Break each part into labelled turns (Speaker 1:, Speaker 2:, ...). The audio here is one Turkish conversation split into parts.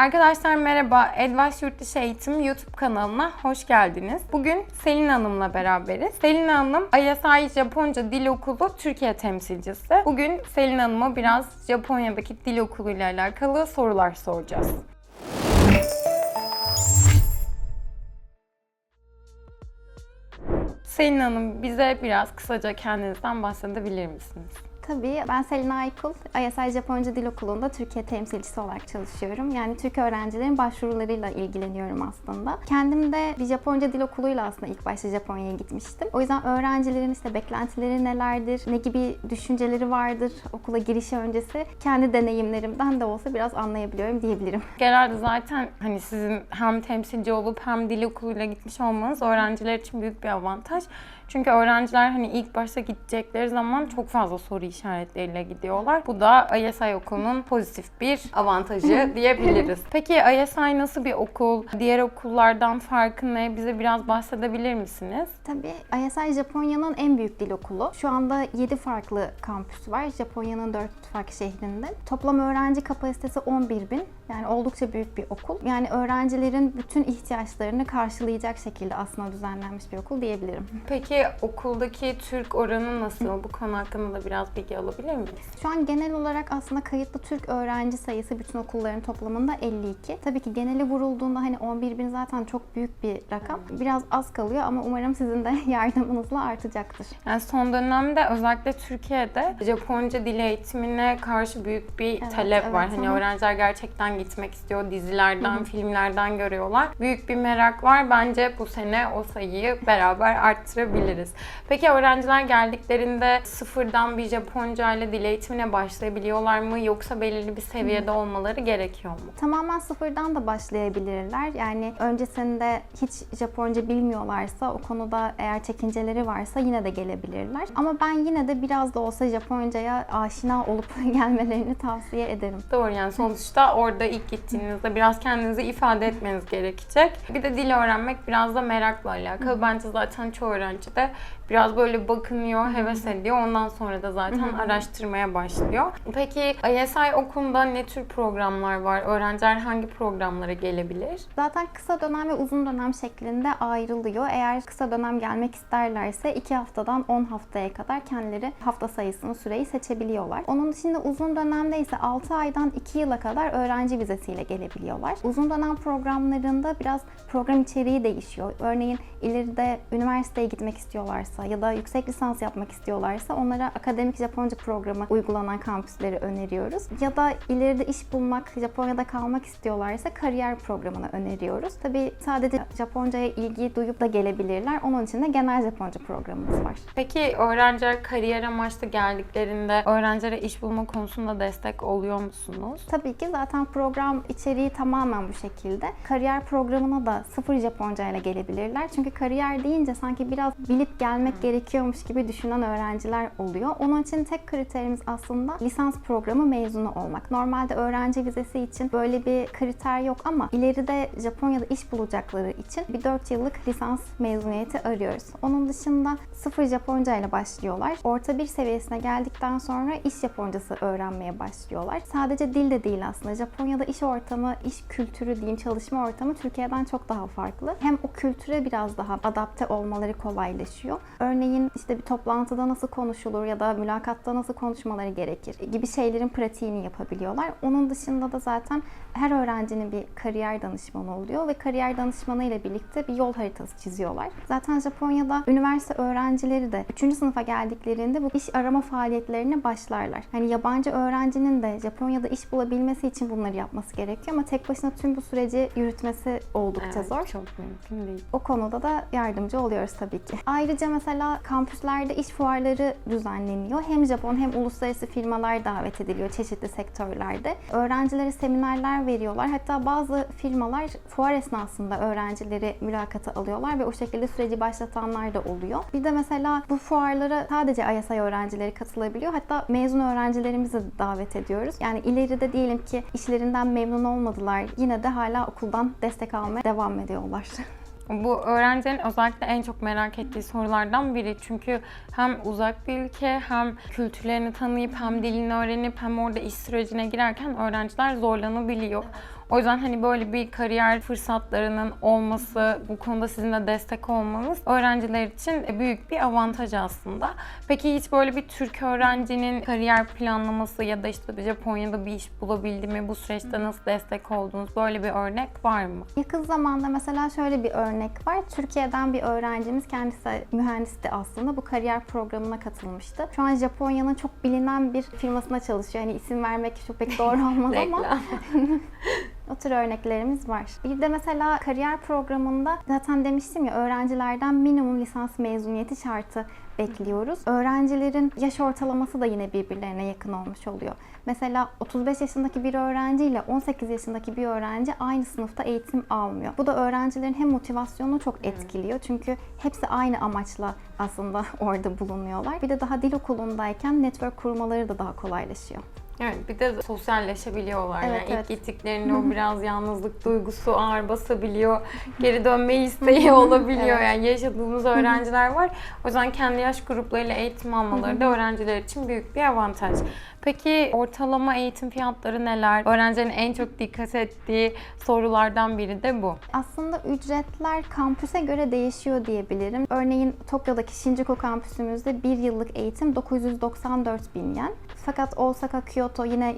Speaker 1: Arkadaşlar merhaba. Advice Yurtdışı Eğitim YouTube kanalına hoş geldiniz. Bugün Selin Hanım'la beraberiz. Selin Hanım ISI Japonca Dil Okulu Türkiye temsilcisi. Bugün Selin Hanım'a biraz Japonya'daki dil okuluyla alakalı sorular soracağız. Selin Hanım bize biraz kısaca kendinizden bahsedebilir misiniz?
Speaker 2: Tabii. Ben Selin Aykul. ISI Japonca Dil Okulu'nda Türkiye temsilcisi olarak çalışıyorum. Yani Türk öğrencilerin başvurularıyla ilgileniyorum aslında. Kendim de bir Japonca Dil Okulu'yla aslında ilk başta Japonya'ya gitmiştim. O yüzden öğrencilerin işte beklentileri nelerdir, ne gibi düşünceleri vardır okula girişi öncesi kendi deneyimlerimden de olsa biraz anlayabiliyorum diyebilirim.
Speaker 1: Genelde zaten hani sizin hem temsilci olup hem dil okuluyla gitmiş olmanız öğrenciler için büyük bir avantaj. Çünkü öğrenciler hani ilk başta gidecekleri zaman çok fazla soru işaretleriyle gidiyorlar. Bu da ISI okulunun pozitif bir avantajı diyebiliriz. Peki ISI nasıl bir okul? Diğer okullardan farkı ne? Bize biraz bahsedebilir misiniz?
Speaker 2: Tabii ISI Japonya'nın en büyük dil okulu. Şu anda 7 farklı kampüsü var Japonya'nın 4 farklı şehrinde. Toplam öğrenci kapasitesi 11 bin. Yani oldukça büyük bir okul. Yani öğrencilerin bütün ihtiyaçlarını karşılayacak şekilde aslında düzenlenmiş bir okul diyebilirim.
Speaker 1: Peki okuldaki Türk oranı nasıl? Bu konu hakkında da biraz bilgi alabilir miyiz?
Speaker 2: Şu an genel olarak aslında kayıtlı Türk öğrenci sayısı bütün okulların toplamında 52. Tabii ki geneli vurulduğunda hani 11 bin zaten çok büyük bir rakam. Biraz az kalıyor ama umarım sizin de yardımınızla artacaktır.
Speaker 1: Yani son dönemde özellikle Türkiye'de Japonca dil eğitimine karşı büyük bir
Speaker 2: Evet,
Speaker 1: talep
Speaker 2: evet,
Speaker 1: var. Hani öğrenciler gerçekten gitmek istiyor. Dizilerden, filmlerden görüyorlar. Büyük bir merak var. Bence bu sene o sayıyı beraber arttırabiliriz. Peki öğrenciler geldiklerinde sıfırdan bir Japonca ile dil eğitimine başlayabiliyorlar mı? Yoksa belirli bir seviyede olmaları gerekiyor mu?
Speaker 2: Tamamen sıfırdan da başlayabilirler. Yani öncesinde hiç Japonca bilmiyorlarsa o konuda eğer çekinceleri varsa yine de gelebilirler. Ama ben yine de biraz da olsa Japonca'ya aşina olup gelmelerini tavsiye ederim.
Speaker 1: Doğru yani sonuçta orada ilk gittiğinizde biraz kendinizi ifade etmeniz gerekecek. Bir de dil öğrenmek biraz da merakla alakalı. Bence zaten çoğu öğrenci de biraz böyle bakınıyor, heves ediyor. Ondan sonra da zaten araştırmaya başlıyor. Peki ISI okulunda ne tür programlar var? Öğrenciler hangi programlara gelebilir?
Speaker 2: Zaten kısa dönem ve uzun dönem şeklinde ayrılıyor. Eğer kısa dönem gelmek isterlerse 2 haftadan 10 haftaya kadar kendileri hafta sayısını, süreyi seçebiliyorlar. Onun dışında uzun dönemde ise 6 aydan 2 yıla kadar öğrenci vizesiyle gelebiliyorlar. Uzun dönem programlarında biraz program içeriği değişiyor. Örneğin ileride üniversiteye gitmek istiyorlarsa ya da yüksek lisans yapmak istiyorlarsa onlara akademik Japonca programı uygulanan kampüsleri öneriyoruz. Ya da ileride iş bulmak, Japonya'da kalmak istiyorlarsa kariyer programını öneriyoruz. Tabii sadece Japonca'ya ilgi duyup da gelebilirler. Onun için de genel Japonca programımız var.
Speaker 1: Peki öğrenciler kariyer amaçlı geldiklerinde öğrencilere iş bulma konusunda destek oluyor musunuz?
Speaker 2: Tabii ki zaten program içeriği tamamen bu şekilde. Kariyer programına da sıfır Japonca ile gelebilirler. Çünkü kariyer deyince sanki biraz bilip gelmek gerekiyormuş gibi düşünen öğrenciler oluyor. Onun için tek kriterimiz aslında lisans programı mezunu olmak. Normalde öğrenci vizesi için böyle bir kriter yok ama ileride Japonya'da iş bulacakları için bir 4 yıllık lisans mezuniyeti arıyoruz. Onun dışında sıfır Japonca ile başlıyorlar. Orta bir seviyesine geldikten sonra iş Japoncası öğrenmeye başlıyorlar. Sadece dil de değil aslında. Japonya'da iş ortamı, iş kültürü diyeyim, çalışma ortamı Türkiye'den çok daha farklı. Hem o kültüre biraz daha adapte olmaları kolaylaşıyor. Örneğin işte bir toplantıda nasıl konuşulur ya da mülakatta nasıl konuşmaları gerekir gibi şeylerin pratiğini yapabiliyorlar. Onun dışında da zaten her öğrencinin bir kariyer danışmanı oluyor ve kariyer danışmanı ile birlikte bir yol haritası çiziyorlar. Zaten Japonya'da üniversite öğrencileri de 3. sınıfa geldiklerinde bu iş arama faaliyetlerine başlarlar. Hani yabancı öğrencinin de Japonya'da iş bulabilmesi için bunları yapması gerekiyor ama tek başına tüm bu süreci yürütmesi oldukça
Speaker 1: Evet,
Speaker 2: zor.
Speaker 1: Çok mümkün değil.
Speaker 2: O konuda da yardımcı oluyoruz tabii ki. Ayrıca mesela kampüslerde iş fuarları düzenleniyor. Hem Japon hem uluslararası firmalar davet ediliyor çeşitli sektörlerde. Öğrencilere seminerler veriyorlar. Hatta bazı firmalar fuar esnasında öğrencileri mülakata alıyorlar ve o şekilde süreci başlatanlar da oluyor. Bir de mesela bu fuarlara sadece ISI öğrencileri katılabiliyor. Hatta mezun öğrencilerimizi davet ediyoruz. Yani ileride diyelim ki işlerinden memnun olmadılar. Yine de hala okuldan destek almaya devam ediyorlar.
Speaker 1: Bu öğrencilerin özellikle en çok merak ettiği sorulardan biri. Çünkü hem uzak bir ülke hem kültürlerini tanıyıp hem dilini öğrenip hem orada iş sürecine girerken öğrenciler zorlanabiliyor. O yüzden hani böyle bir kariyer fırsatlarının olması, bu konuda sizin de destek olmanız öğrenciler için büyük bir avantaj aslında. Peki hiç böyle bir Türk öğrencinin kariyer planlaması ya da işte Japonya'da bir iş bulabildi mi? Bu süreçte nasıl destek oldunuz? Böyle bir örnek var mı?
Speaker 2: Yakın zamanda mesela şöyle bir örnek var. Türkiye'den bir öğrencimiz kendisi mühendisti aslında. Bu kariyer programına katılmıştı. Şu an Japonya'nın çok bilinen bir firmasında çalışıyor. Hani isim vermek çok pek doğru olmaz ama. o tür örneklerimiz var. Bir de mesela kariyer programında zaten demiştim ya öğrencilerden minimum lisans mezuniyeti şartı bekliyoruz. Öğrencilerin yaş ortalaması da yine birbirlerine yakın olmuş oluyor. Mesela 35 yaşındaki bir öğrenci ile 18 yaşındaki bir öğrenci aynı sınıfta eğitim almıyor. Bu da öğrencilerin hem motivasyonunu çok etkiliyor. Çünkü hepsi aynı amaçla aslında orada bulunuyorlar. Bir de daha dil okulundayken network kurmaları da daha kolaylaşıyor.
Speaker 1: Evet bir de sosyalleşebiliyorlar.
Speaker 2: Evet,
Speaker 1: yani
Speaker 2: evet.
Speaker 1: ilk gittiklerinde o biraz yalnızlık duygusu ağır basabiliyor. Geri dönme isteği olabiliyor.
Speaker 2: Evet.
Speaker 1: Yani yaşadığımız öğrenciler var. O yüzden kendi yaş gruplarıyla eğitim almaları da öğrenciler için büyük bir avantaj. Peki ortalama eğitim fiyatları neler? Öğrencilerin en çok dikkat ettiği sorulardan biri de bu.
Speaker 2: Aslında ücretler kampüse göre değişiyor diyebilirim. Örneğin Tokyo'daki Shinjuku kampüsümüzde bir yıllık eğitim 994 bin yen. Fakat Osaka, Kyoto yine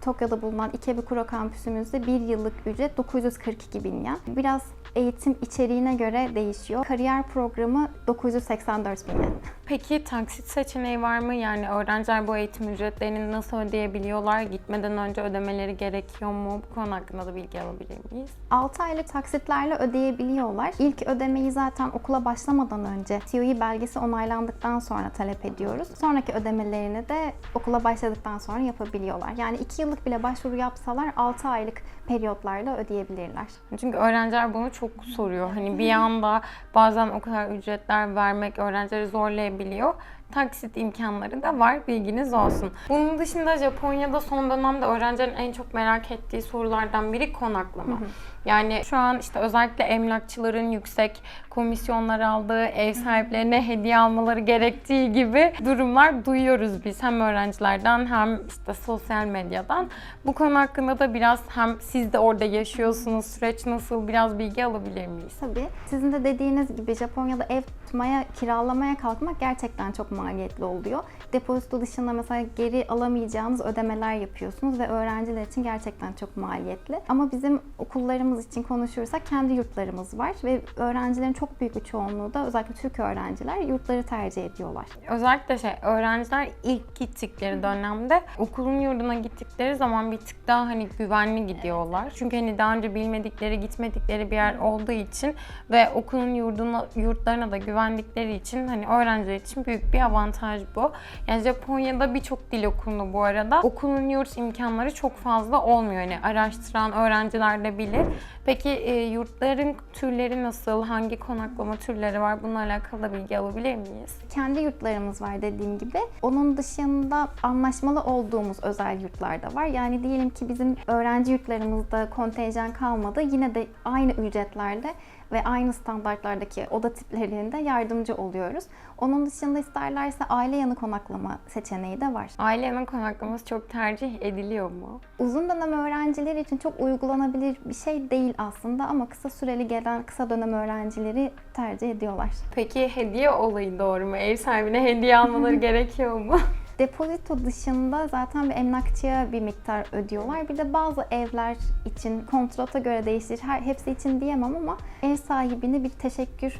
Speaker 2: Tokyo'da bulunan Ikebukuro kampüsümüzde bir yıllık ücret 942 bin yen. Biraz eğitim içeriğine göre değişiyor. Kariyer programı 984 bin yen.
Speaker 1: Peki taksit seçeneği var mı? Yani öğrenciler bu eğitim ücretlerini nasıl ödeyebiliyorlar? Gitmeden önce ödemeleri gerekiyor mu? Bu konu hakkında da bilgi alabilir miyiz?
Speaker 2: 6 aylık taksitlerle ödeyebiliyorlar. İlk ödemeyi zaten okula başlamadan önce COE belgesi onaylandıktan sonra talep ediyoruz. Sonraki ödemelerini de okula başladıktan sonra yapabiliyorlar. Yani 2 yıllık bile başvuru yapsalar 6 aylık periyotlarla ödeyebilirler.
Speaker 1: Çünkü öğrenciler bunu çok soruyor. Hani bir anda bazen o kadar ücretler vermek öğrencileri zorlayabiliyor. Taksit imkanları da var. Bilginiz olsun. Bunun dışında Japonya'da son dönemde öğrencilerin en çok merak ettiği sorulardan biri konaklama. Yani şu an işte özellikle emlakçıların yüksek komisyonlar aldığı, ev sahiplerine hediye almaları gerektiği gibi durumlar duyuyoruz biz hem öğrencilerden hem işte sosyal medyadan. Bu konu hakkında da biraz hem siz de orada yaşıyorsunuz, süreç nasıl biraz bilgi alabilir miyiz?
Speaker 2: Tabii. Sizin de dediğiniz gibi Japonya'da ev tutmaya, kiralamaya kalkmak gerçekten çok maliyetli oluyor. Depozito dışında mesela geri alamayacağınız ödemeler yapıyorsunuz ve öğrenciler için gerçekten çok maliyetli. Ama bizim okullarımız için konuşursak kendi yurtlarımız var ve öğrencilerin çok büyük bir çoğunluğu da özellikle Türk öğrenciler yurtları tercih ediyorlar.
Speaker 1: Özellikle şey öğrenciler ilk gittikleri dönemde okulun yurduna gittikleri zaman bir tık daha hani güvenli gidiyorlar. Çünkü hani daha önce bilmedikleri, gitmedikleri bir yer olduğu için ve okulun yurduna, yurtlarına da güvendikleri için hani öğrenciler için büyük bir avantaj bu. Yani Japonya'da birçok dil okulunu bu arada okulun yurt imkanları çok fazla olmuyor. Yani araştıran öğrenciler de bilir. Peki e, yurtların türleri nasıl? Hangi konaklama türleri var? Bununla alakalı da bilgi alabilir miyiz?
Speaker 2: kendi yurtlarımız var dediğim gibi. Onun dışında anlaşmalı olduğumuz özel yurtlar da var. Yani diyelim ki bizim öğrenci yurtlarımızda kontenjan kalmadı. Yine de aynı ücretlerde ve aynı standartlardaki oda tiplerinde yardımcı oluyoruz. Onun dışında isterlerse aile yanı konaklama seçeneği de var.
Speaker 1: Ailenin konaklaması çok tercih ediliyor mu?
Speaker 2: Uzun dönem öğrencileri için çok uygulanabilir bir şey değil aslında ama kısa süreli gelen kısa dönem öğrencileri tercih ediyorlar.
Speaker 1: Peki hediye olayı doğru mu? Ev sahibine hediye almaları gerekiyor mu?
Speaker 2: Depozito dışında zaten bir emlakçıya bir miktar ödüyorlar. Bir de bazı evler için kontrata göre değişir. Her hepsi için diyemem ama ev sahibine bir teşekkür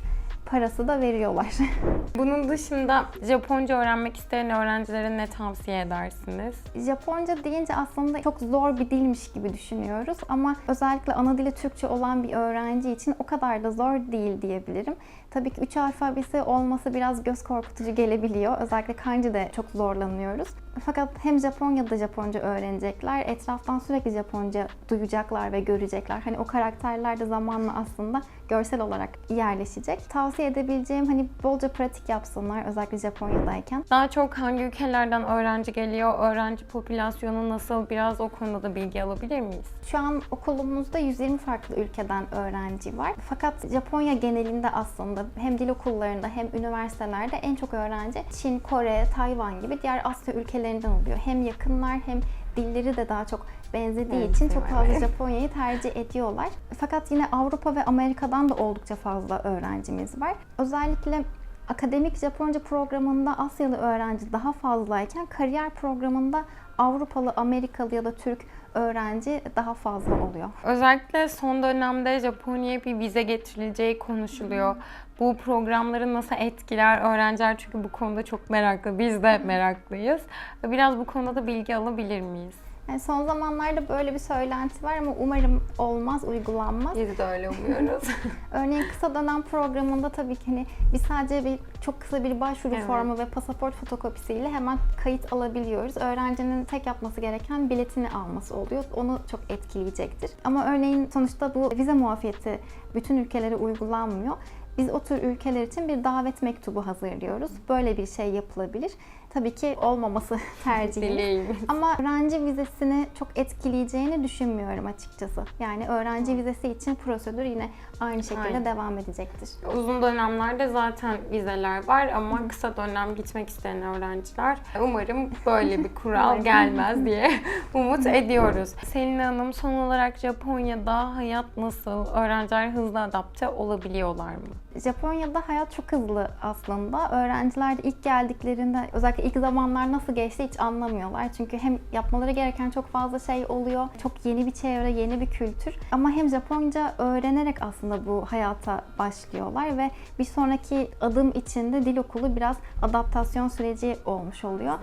Speaker 2: parası da veriyorlar.
Speaker 1: Bunun dışında Japonca öğrenmek isteyen öğrencilere ne tavsiye edersiniz?
Speaker 2: Japonca deyince aslında çok zor bir dilmiş gibi düşünüyoruz ama özellikle ana dili Türkçe olan bir öğrenci için o kadar da zor değil diyebilirim. Tabii ki üç alfabesi olması biraz göz korkutucu gelebiliyor. Özellikle kanji'de çok zorlanıyoruz. Fakat hem Japonya'da Japonca öğrenecekler, etraftan sürekli Japonca duyacaklar ve görecekler. Hani o karakterler de zamanla aslında görsel olarak yerleşecek. Tavsiye edebileceğim hani bolca pratik yapsınlar özellikle Japonya'dayken.
Speaker 1: Daha çok hangi ülkelerden öğrenci geliyor? Öğrenci popülasyonu nasıl? Biraz o konuda da bilgi alabilir miyiz?
Speaker 2: Şu an okulumuzda 120 farklı ülkeden öğrenci var. Fakat Japonya genelinde aslında hem dil okullarında hem üniversitelerde en çok öğrenci Çin, Kore, Tayvan gibi diğer Asya ülkelerinden oluyor. Hem yakınlar hem dilleri de daha çok benzediği
Speaker 1: Evet,
Speaker 2: için çok fazla Japonya'yı tercih ediyorlar. Fakat yine Avrupa ve Amerika'dan da oldukça fazla öğrencimiz var. Özellikle akademik Japonca programında Asyalı öğrenci daha fazlayken kariyer programında Avrupalı, Amerikalı ya da Türk öğrenci daha fazla oluyor.
Speaker 1: Özellikle son dönemde Japonya'ya bir vize getirileceği konuşuluyor. Bu programları nasıl etkiler öğrenciler çünkü bu konuda çok meraklı. Biz de meraklıyız. Biraz bu konuda da bilgi alabilir miyiz?
Speaker 2: Yani son zamanlarda böyle bir söylenti var ama umarım olmaz, uygulanmaz.
Speaker 1: Biz de öyle umuyoruz.
Speaker 2: Örneğin kısa dönem programında tabii ki hani biz sadece bir çok kısa bir başvuru
Speaker 1: Evet.
Speaker 2: formu ve pasaport fotokopisiyle hemen kayıt alabiliyoruz. Öğrencinin tek yapması gereken biletini alması oluyor. Onu çok etkileyecektir. Ama örneğin sonuçta bu vize muafiyeti bütün ülkelere uygulanmıyor. Biz o tür ülkeler için bir davet mektubu hazırlıyoruz. Böyle bir şey yapılabilir. Tabii ki olmaması tercihimiz. Ama öğrenci vizesini çok etkileyeceğini düşünmüyorum açıkçası. Yani öğrenci vizesi için prosedür yine aynı şekilde
Speaker 1: Aynen.
Speaker 2: devam edecektir.
Speaker 1: Uzun dönemlerde zaten vizeler var ama kısa dönem gitmek isteyen öğrenciler umarım böyle bir kural gelmez diye umut ediyoruz. Selin Hanım son olarak Japonya'da hayat nasıl? Öğrenciler hızlı adapte olabiliyorlar mı?
Speaker 2: Japonya'da hayat çok hızlı aslında. Öğrenciler de ilk geldiklerinde özellikle ilk zamanlar nasıl geçti hiç anlamıyorlar. Çünkü hem yapmaları gereken çok fazla şey oluyor. Çok yeni bir çevre, yeni bir kültür. Ama hem Japonca öğrenerek aslında bu hayata başlıyorlar ve bir sonraki adım içinde dil okulu biraz adaptasyon süreci olmuş oluyor.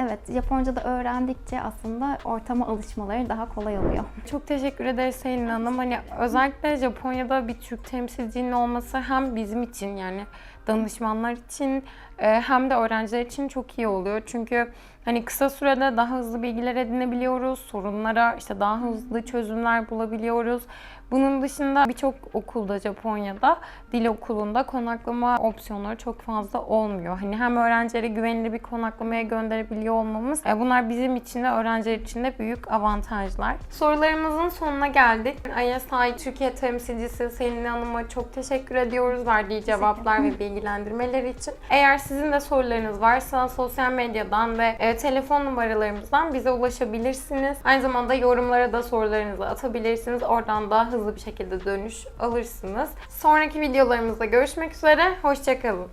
Speaker 2: Evet, Japonca da öğrendikçe aslında ortama alışmaları daha kolay oluyor.
Speaker 1: Çok teşekkür ederiz Selin Hanım. Hani özellikle Japonya'da bir Türk temsilcinin olması hem bizim için yani danışmanlar için e, hem de öğrenciler için çok iyi oluyor. Çünkü hani kısa sürede daha hızlı bilgiler edinebiliyoruz. Sorunlara işte daha hızlı çözümler bulabiliyoruz. Bunun dışında birçok okulda Japonya'da dil okulunda konaklama opsiyonları çok fazla olmuyor. Hani hem öğrencileri güvenilir bir konaklamaya gönderebiliyor olmamız e, bunlar bizim için de öğrenciler için de büyük avantajlar. Sorularımızın sonuna geldik. ISI Türkiye temsilcisi Selin Hanım'a çok teşekkür ediyoruz verdiği cevaplar ve bilgilendirmeler için. Eğer sizin de sorularınız varsa sosyal medyadan ve e, telefon numaralarımızdan bize ulaşabilirsiniz. Aynı zamanda yorumlara da sorularınızı atabilirsiniz. Oradan daha hızlı bir şekilde dönüş alırsınız. Sonraki videolarımızda görüşmek üzere. Hoşçakalın.